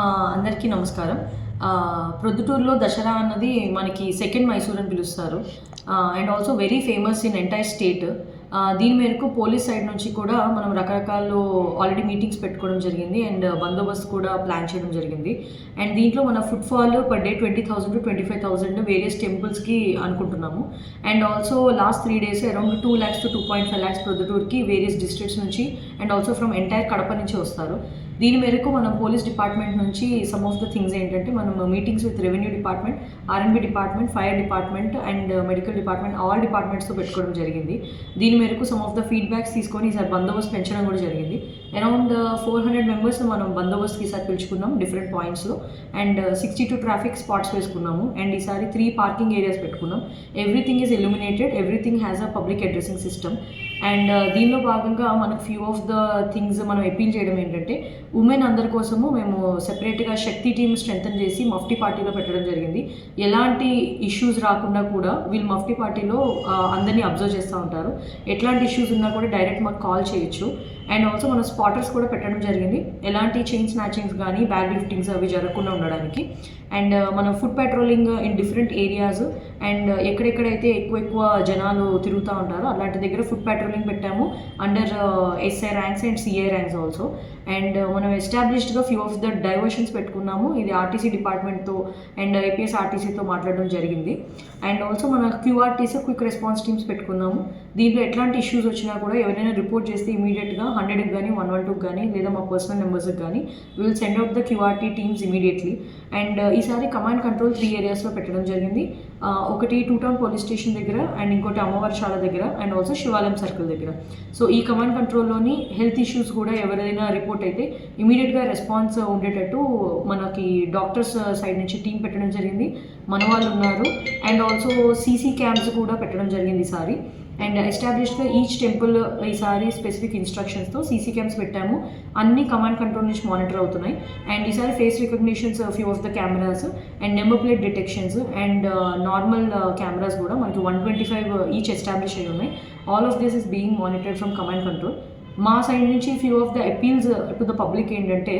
అందరికీ నమస్కారం. ప్రొద్దుటూరులో దసరా అన్నది మనకి సెకండ్ మైసూర్ అని పిలుస్తారు. And also very famous in entire state దీని మేరకు పోలీస్ సైడ్ నుంచి కూడా మనం రకరకాల ఆల్రెడీ మీటింగ్స్ పెట్టుకోవడం జరిగింది. అండ్ బందోబస్తు కూడా ప్లాన్ చేయడం జరిగింది. అండ్ దీంట్లో మన footfall per day twenty thousand to twenty five thousand various టెంపుల్స్కి అనుకుంటున్నాము. And also last three days around two lakhs to two point five lakhs ప్రొద్దుటూర్కి various districts నుంచి and also from entire Kadapa నుంచి వస్తారు. దీని మేరకు మనం పోలీస్ డిపార్ట్మెంట్ నుంచి some of the things ఏంటంటే మనం meetings with revenue department RNB department fire department and medical department all డిపార్ట్మెంట్స్తో పెట్టుకోవడం జరిగింది. దీని మేరకు సమ్ ఆఫ్ ద ఫీడ్బ్యాక్స్ తీసుకొని ఈసారి బందోబస్తు పెంచడం కూడా జరిగింది. అరౌండ్ ఫోర్ హండ్రెడ్ మెంబర్స్ మనం బందోబస్తుకి ఈసారి పిలుచుకున్నాం different పాయింట్స్లో and sixty two traffic spots వేసుకున్నాము. అండ్ ఈసారి త్రీ పార్కింగ్ ఏరియాస్ పెట్టుకున్నాం. Everything is illuminated everything has a public addressing system and దీనిలో భాగంగా మనకు ఫ్యూ ఆఫ్ ద థింగ్స్ మనం అపీల్ చేయడం ఏంటంటే ఉమెన్ అందరి కోసము మేము సెపరేట్గా శక్తి టీమ్ స్ట్రెంగ్తన్ చేసి మఫ్టీ పార్టీలో పెట్టడం జరిగింది. ఎలాంటి ఇష్యూస్ రాకుండా కూడా వీళ్ళు మఫ్టీ పార్టీలో అందరినీ అబ్జర్వ్ చేస్తూ ఉంటారు. ఎట్లాంటి ఇష్యూస్ ఉన్నా కూడా డైరెక్ట్ మాకు కాల్ చేయొచ్చు. అండ్ ఆల్సో మన స్పాటర్స్ కూడా పెట్టడం జరిగింది. ఎలాంటి చైన్ స్నాచింగ్స్ కానీ బ్యాగ్ లిఫ్టింగ్స్ అవి జరగకుండా ఉండడానికి. అండ్ uh, మనం foot patrolling in different areas and ఎక్కడెక్కడైతే ఎక్కువ ఎక్కువ జనాలు తిరుగుతూ ఉంటారో అలాంటి దగ్గర ఫుడ్ పెట్రోలింగ్ పెట్టాము. Under SI ranks and CI ranks also and మనం ఎస్టాబ్లిష్డ్గా ఫ్యూ ఆఫ్ ద డైవర్షన్స్ పెట్టుకున్నాము. ఇది ఆర్టీసీ డిపార్ట్మెంట్తో అండ్ ఏపీఎస్ ఆర్టీసీతో మాట్లాడడం జరిగింది. అండ్ ఆల్సో మన క్యూఆర్టీస్ క్విక్ రెస్పాన్స్ టీమ్స్ పెట్టుకున్నాము. దీంట్లో ఎట్లాంటి ఇష్యూస్ వచ్చినా కూడా ఎవరైనా రిపోర్ట్ చేస్తే ఇమీడియట్గా హండ్రెడ్కి కానీ వన్ వన్ టూకి కానీ లేదా మా పర్సనల్ నెంబర్స్కి కానీ will send out the QRT teams immediately and ఈసారి కమాండ్ కంట్రోల్ త్రీ ఏరియాస్లో పెట్టడం జరిగింది. Uh, ఒకటి టూ టౌన్ పోలీస్ స్టేషన్ దగ్గర అండ్ ఇంకోటి అమ్మవారిశాల దగ్గర అండ్ ఆల్సో శివాలయం సర్కిల్ దగ్గర. సో ఈ కమాండ్ కంట్రోల్లోని హెల్త్ ఇష్యూస్ కూడా ఎవరైనా రిపోర్ట్ అయితే ఇమీడియట్గా రెస్పాన్స్ ఉండేటట్టు మనకి డాక్టర్స్ సైడ్ uh, నుంచి టీం పెట్టడం జరిగింది. మన వాళ్ళు ఉన్నారు. అండ్ ఆల్సో సీసీ క్యాంప్స్ కూడా పెట్టడం జరిగింది ఈసారి. అండ్ ఎస్టాబ్లిష్డ్గా ఈచ్ టెంపుల్ ఈసారి స్పెసిఫిక్ ఇన్స్ట్రక్షన్స్తో సీసీ క్యామ్స్ పెట్టాము. అన్ని కమాండ్ కంట్రోల్ నుంచి మానిటర్ అవుతున్నాయి. అండ్ ఈసారి face recognitions few of the cameras and number plate detections and normal cameras కూడా మనకి one twenty five each establish అయి ఉన్నాయి. All of this is being monitored from command control మా side నుంచి few of the appeals to the public ఏంటంటే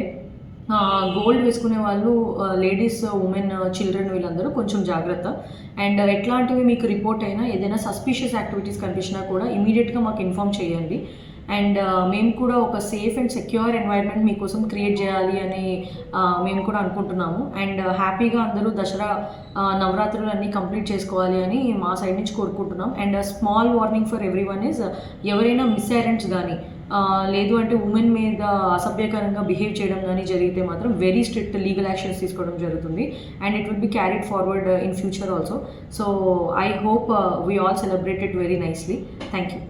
gold వేసుకునే వాళ్ళు ladies women children వీళ్ళందరూ కొంచెం జాగ్రత్త. అండ్ ఎట్లాంటివి మీకు రిపోర్ట్ అయినా ఏదైనా సస్పీషియస్ యాక్టివిటీస్ కనిపించినా కూడా ఇమీడియట్గా మాకు ఇన్ఫామ్ చేయండి. అండ్ మేము కూడా ఒక సేఫ్ అండ్ సెక్యూర్ ఎన్వైర్న్మెంట్ మీకోసం క్రియేట్ చేయాలి అని మేము కూడా అనుకుంటున్నాము. అండ్ హ్యాపీగా అందరూ దసరా నవరాత్రులు అన్నీ కంప్లీట్ చేసుకోవాలి అని మా సైడ్ నుంచి కోరుకుంటున్నాం. And small warning for everyone is ఎవరైనా మిస్ అరెంట్స్ కానీ లేదు అంటే ఉమెన్ మీద అసభ్యకరంగా బిహేవ్ చేయడం కానీ జరిగితే మాత్రం వెరీ స్ట్రిక్ట్ లీగల్ యాక్షన్స్ తీసుకోవడం జరుగుతుంది. And it will be carried forward in future also so I hope we all celebrated very nicely thank you